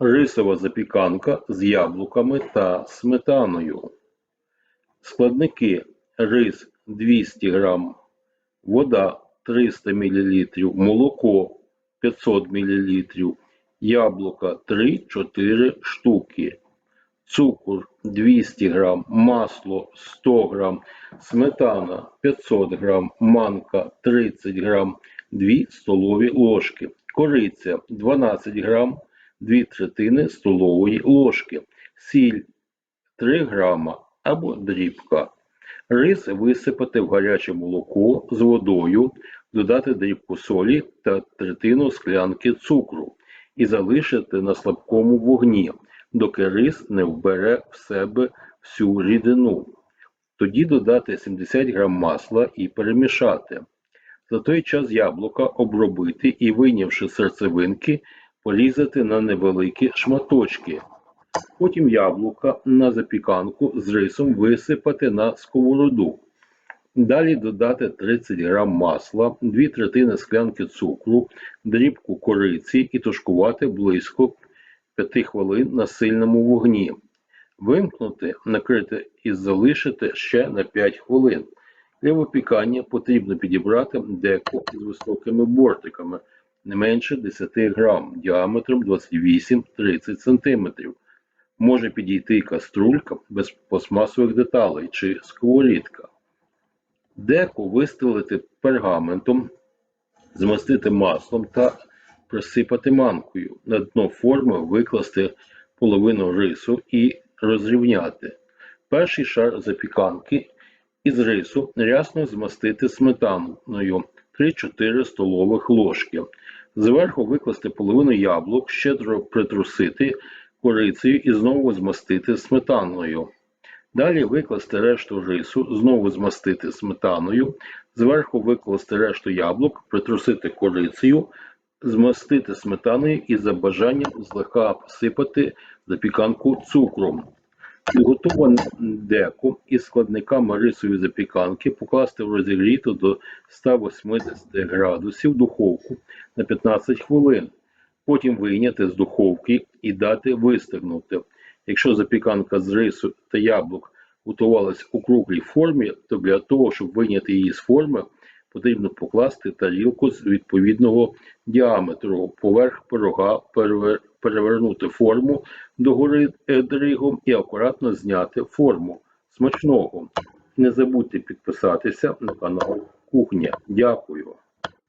Рисова запіканка з яблуками та сметаною. Складники: рис 200 г, вода 300 мл, молоко 500 мл, яблука 3-4 штуки, цукор 200 г, масло 100 г, сметана 500 г, манка 30 г, 2 столові ложки, кориця 12 г, 2 третини столової ложки, сіль 3 грама або дрібка. Рис висипати в гаряче молоко з водою, додати дрібку солі та третину склянки цукру і залишити на слабкому вогні, доки рис не вбере в себе всю рідину. Тоді додати 70 г масла і перемішати. За той час яблука обробити і, вийнявши серцевинки, порізати на невеликі шматочки. Потім яблука на запіканку з рисом висипати на сковороду. Далі додати 30 г масла, 2 третини склянки цукру, дрібку кориці і тушкувати близько 5 хвилин на сильному вогні. Вимкнути, накрити і залишити ще на 5 хвилин. Для випікання потрібно підібрати деко з високими бортиками не менше 10 грам діаметром 28-30 см. Може підійти каструлька без пластмасових деталей чи сковорідка. Деко вистелити пергаментом, змастити маслом та присипати манкою. На дно форми викласти половину рису і розрівняти. Перший шар запіканки із рису рясно змастити сметаною 3-4 столових ложки. Зверху викласти половину яблук, щедро притрусити корицею і знову змастити сметаною. Далі викласти решту рису, знову змастити сметаною, зверху викласти решту яблук, притрусити корицею, змастити сметаною і за бажанням злегка посипати запіканку цукром. Підготоване деко із складниками рисової запіканки покласти в розігріту до 180 градусів духовку на 15 хвилин. Потім вийняти з духовки і дати вистигнути. Якщо запіканка з рису та яблук готувалась у круглій формі, то для того, щоб вийняти її з форми, потрібно покласти тарілку з відповідного діаметру поверх пирога, перевернути форму догори е, дригом і акуратно зняти форму. Смачного! Не забудьте підписатися на канал Кухня. Дякую!